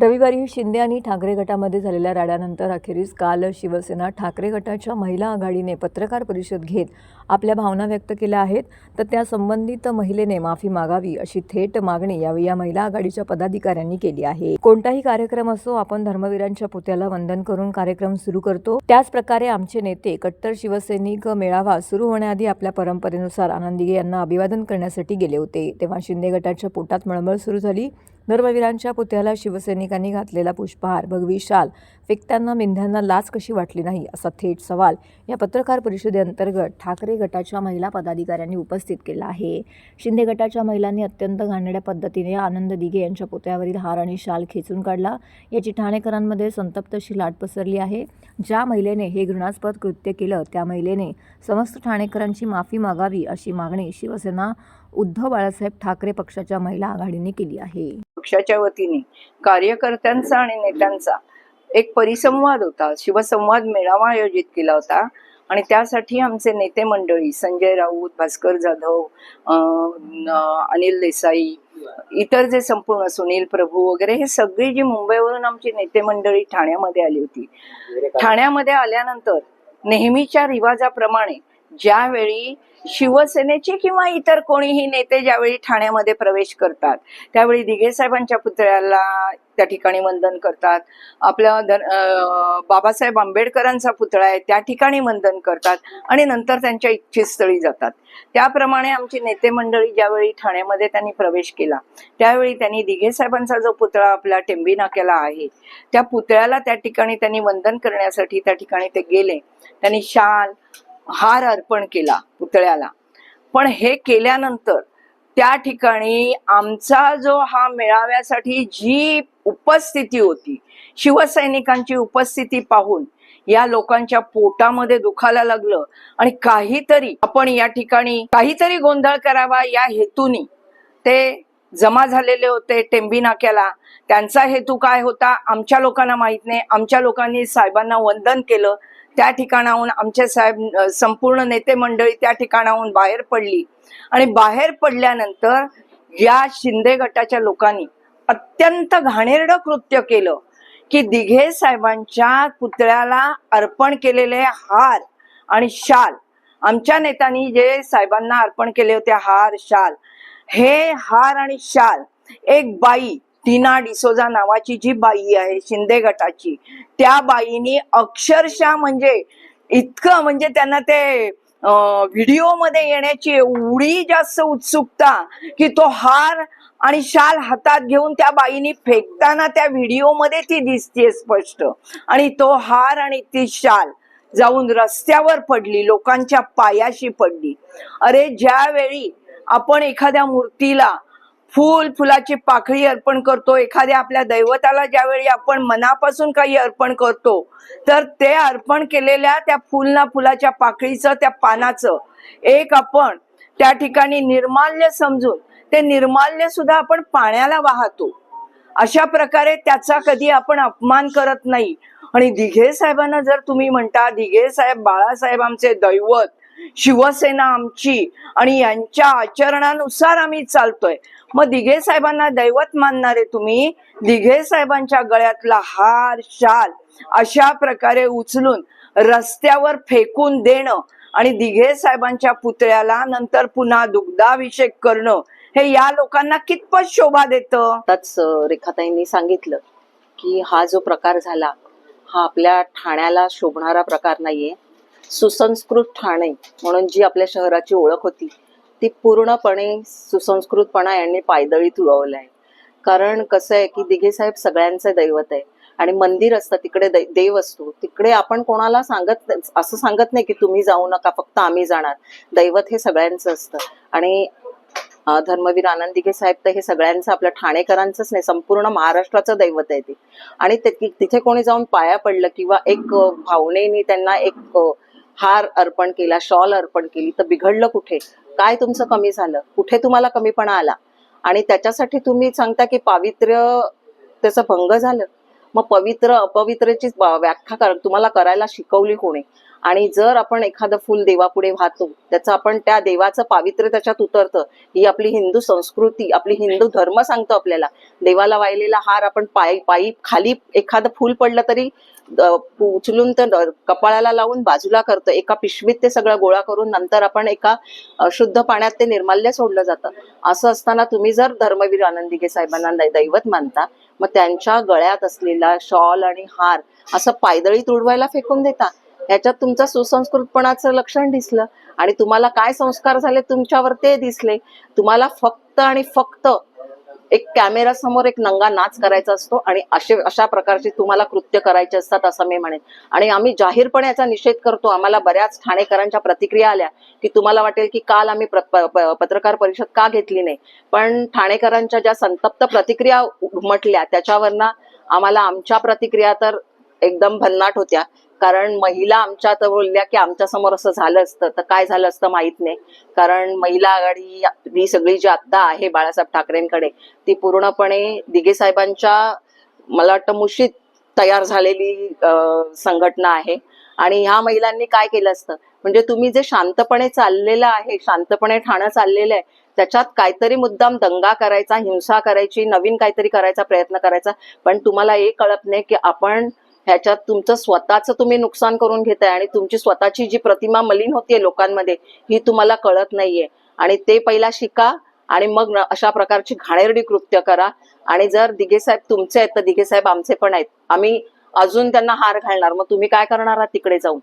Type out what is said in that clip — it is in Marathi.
रविवारी शिंदे आणि ठाकरे गटामध्ये झालेल्या राड्यानंतर अखेरीस काल शिवसेना ठाकरे गटाच्या महिला आघाडीने पत्रकार परिषद घेत आपल्या भावना व्यक्त केल्या आहेत. तर त्या संबंधित महिलेने माफी मागावी अशी थेट मागणी यावेळी या महिला आघाडीच्या पदाधिकाऱ्यांनी केली आहे. कोणताही कार्यक्रम असो आपण धर्मवीरांच्या पुत्याला वंदन करून कार्यक्रम सुरू करतो. त्याच प्रकारे आमचे नेते कट्टर शिवसैनिक मेळावा सुरू होण्याआधी आपल्या परंपरेनुसार आनंदीगे यांना अभिवादन करण्यासाठी गेले होते. तेव्हा शिंदे गटाच्या पोटात मळमळ सुरू झाली. धर्मवीरांच्या पुतळ्याला शिवसैनिकांनी घातलेला पुष्पहार. भगवी शाल फेकताना मेंढ्यांना लाच कशी वाटली नाही? असा थेट सवाल या पत्रकार परिषदेअंतर्गत ठाकरे गटाच्या महिला पदाधिकाऱ्यांनी उपस्थित केला आहे. शिंदे गटाच्या महिलांनी अत्यंत घाणेड्या पद्धतीने आनंद दिघे यांच्या पुतळ्यावरील हार आणि शाल खेचून काढला. याची ठाणेकरांमध्ये संतप्त अशी लाट पसरली आहे. ज्या महिलेने हे घृणास्पद कृत्य केलं त्या महिलेने समस्त ठाणेकरांची माफी मागावी अशी मागणी शिवसेना उद्धव बाळासाहेब ठाकरे पक्षाच्या महिला आघाडीने केली आहे. पक्षाच्या वतीने कार्यकर्त्यांचा आणि नेत्यांचा एक परिसंवाद होता. शिवसंवाद मेळावा आयोजित केला होता. आणि त्यासाठी आमचे नेते मंडळी संजय राऊत भास्कर जाधव अनिल देसाई इतर जे संपूर्ण सुनील प्रभू वगैरे हे सगळी जी मुंबईवरून आमची नेते मंडळी ठाण्यामध्ये आली होती. ठाण्यामध्ये आल्यानंतर नेहमीच्या रिवाजाप्रमाणे ज्यावेळी शिवसेनेचे किंवा इतर कोणीही नेते ज्यावेळी ठाण्यामध्ये प्रवेश करतात त्यावेळी दिघे साहेबांच्या पुतळ्याला त्या ठिकाणी वंदन करतात. आपल्या बाबासाहेब आंबेडकरांचा पुतळा आहे त्या ठिकाणी वंदन करतात आणि नंतर त्यांच्या इच्छितस्थळी जातात. त्याप्रमाणे आमची नेते मंडळी ज्यावेळी ठाण्यामध्ये त्यांनी प्रवेश केला त्यावेळी त्यांनी दिघे साहेबांचा जो पुतळा आपल्या टेंबी नाक्याला आहे त्या पुतळ्याला त्या ठिकाणी त्यांनी वंदन करण्यासाठी त्या ठिकाणी ते गेले. त्यांनी शाल हार अर्पण केला पुतळ्याला. पण हे केल्यानंतर त्या ठिकाणी आमचा जो हा मेळाव्यासाठी जी उपस्थिती होती शिवसैनिकांची उपस्थिती पाहून या लोकांच्या पोटामध्ये दुखायला लागलं आणि काहीतरी आपण या ठिकाणी काहीतरी गोंधळ करावा या हेतूनी ते जमा झालेले होते टेंबी नाक्याला. त्यांचा हेतू काय होता? आमच्या लोकांना माहीत नाही. आमच्या लोकांनी साहेबांना वंदन केलं. त्या ठिकाणाहून आमचे साहेब संपूर्ण नेते मंडळी त्या ठिकाणाहून बाहेर पडली. आणि बाहेर पडल्यानंतर या शिंदे गटाच्या लोकांनी अत्यंत घाणेरडं कृत्य केलं की दिघे साहेबांच्या पुतळ्याला अर्पण केलेले हार आणि शाल. आमच्या नेत्यांनी जे साहेबांना अर्पण केले होते हार शाल हे हार आणि शाल एक बाई टीना डिसोजा नावाची जी बाई आहे शिंदे गटाची त्या बाईनी अक्षरशः म्हणजे इतकं म्हणजे त्यांना ते व्हिडिओमध्ये येण्याची एवढी जास्त उत्सुकता की तो हार आणि शाल हातात घेऊन त्या बाईनी फेकताना त्या व्हिडिओमध्ये ती दिसते स्पष्ट. आणि तो हार आणि ती शाल जाऊन रस्त्यावर पडली लोकांच्या पायाशी पडली. अरे ज्यावेळी आपण एखाद्या मूर्तीला फूल फुलाची पाखळी अर्पण करतो एखाद्या आपल्या दैवताला ज्यावेळी आपण मनापासून काही अर्पण करतो तर ते अर्पण केलेल्या त्या फुलना फुलाच्या पाकळीचं त्या पानाचं एक आपण त्या ठिकाणी निर्माल्य समजून ते निर्माल्य सुद्धा आपण पाण्याला वाहतो. अशा प्रकारे त्याचा कधी आपण अपमान करत नाही. आणि दिघे साहेबांना जर तुम्ही म्हणता दिघे साहेब बाळासाहेब आमचे दैवत शिवसेना आमची आणि यांच्या आचरणानुसार आम्ही चालतोय. मग दिघे साहेबांना दैवत मानणारे तुम्ही दिघे साहेबांच्या गळ्यातला हार शाल अशा प्रकारे उचलून रस्त्यावर फेकून देणं आणि दिघे साहेबांच्या पुतळ्याला नंतर पुन्हा दुग्धाभिषेक करणं हे या लोकांना कितपत शोभा देतं? आताच रेखाताईंनी सांगितलं की हा जो प्रकार झाला हा आपल्या ठाण्याला शोभणारा प्रकार नाहीये. सुसंस्कृत ठाणे म्हणून जी आपल्या शहराची ओळख होती ती पूर्णपणे सुसंस्कृतपणा यांनी पायदळी तुळवलं आहे. कारण कसं आहे की दिघे साहेब सगळ्यांचं दैवत आहे आणि मंदिर असतं तिकडे दै- देव असतो तिकडे आपण कोणाला सांगत असं सांगत नाही की तुम्ही जाऊ नका फक्त आम्ही जाणार. दैवत हे सगळ्यांचं असतं. आणि धर्मवीर आनंद दिघे साहेब तर हे सगळ्यांचं आपल्या ठाणेकरांचंच नाही संपूर्ण महाराष्ट्राचं दैवत आहे ते. आणि ते- तिथे कोणी जाऊन पाया पडलं किंवा एक भावनेनी भावनेने त्यांना एक हार अर्पण केला शॉल अर्पण केली तर बिघडलं कुठे? काय तुमचं कमी झालं? कुठे तुम्हाला कमीपणा आला? आणि त्याच्यासाठी तुम्ही सांगता की पावित्र्य त्याचा भंग झालं. मग पवित्र अपवित्रची व्याख्या कर. तुम्हाला करायला शिकवली कोणी? आणि जर आपण एखादं फुल देवापुढे वाहतो त्याचं आपण त्या देवाचं पावित्र्य त्याच्यात उतरतं. ही आपली हिंदू संस्कृती आपली हिंदू धर्म सांगतो आपल्याला. देवाला वाहिलेला हार आपण पायी पायी खाली एखादं फुल पडलं तरी उचलून तर कपाळाला लावून बाजूला करतो. एका पिशवीत ते सगळं गोळा करून नंतर आपण एका शुद्ध पाण्यात ते निर्माल्य सोडलं जातं. असं असताना तुम्ही जर धर्मवीर आनंदिगे साहेबांना दैवत मानता मग त्यांच्या गळ्यात असलेला शॉल आणि हार असं पायदळी तुडवायला फेकून देता. याच्यात तुमचं सुसंस्कृतपणाचं लक्षण दिसलं आणि तुम्हाला काय संस्कार झाले तुमच्यावर ते दिसले. तुम्हाला फक्त आणि फक्त एक कॅमेरा समोर एक नंगा नाच करायचा असतो आणि असे अशा प्रकारचे तुम्हाला कृत्य करायचे असतात असं मी म्हणेन. आणि आम्ही जाहीरपणे याचा निषेध करतो. आम्हाला बऱ्याच ठाणेकरांच्या प्रतिक्रिया आल्या की तुम्हाला वाटेल की काल आम्ही पत्रकार परिषद का घेतली नाही. पण ठाणेकरांच्या ज्या संतप्त प्रतिक्रिया उमटल्या त्याच्यावरनं आम्हाला आमच्या प्रतिक्रिया तर एकदम भन्नाट होत्या. कारण महिला आमच्या तर बोलल्या की आमच्यासमोर असं झालं असतं. तर काय झालं असतं माहीत नाही. कारण महिला आघाडी ही सगळी जी आत्ता आहे बाळासाहेब ठाकरेंकडे ती पूर्णपणे दिघे साहेबांच्या मला वाटतं मुशीत तयार झालेली संघटना आहे. आणि ह्या महिलांनी काय केलं असतं? म्हणजे तुम्ही जे शांतपणे चाललेलं आहे शांतपणे ठाणं चाललेलं आहे त्याच्यात काहीतरी मुद्दाम दंगा करायचा हिंसा करायची नवीन काहीतरी करायचा प्रयत्न करायचा. पण तुम्हाला हे कळत नाही की आपण ह्याच्यात तुमचं स्वतःचं तुम्ही नुकसान करून घेताय आणि तुमची स्वतःची जी प्रतिमा मलिन होतीये लोकांमध्ये ही तुम्हाला कळत नाहीये. आणि ते पहिला शिका आणि मग अशा प्रकारची घाणेरडी कृत्य करा. आणि जर दिघे साहेब तुमचे आहेत तर दिघे साहेब आमचे पण आहेत. आम्ही अजून त्यांना हार घालणार. मग तुम्ही काय करणार आहात तिकडे जाऊन?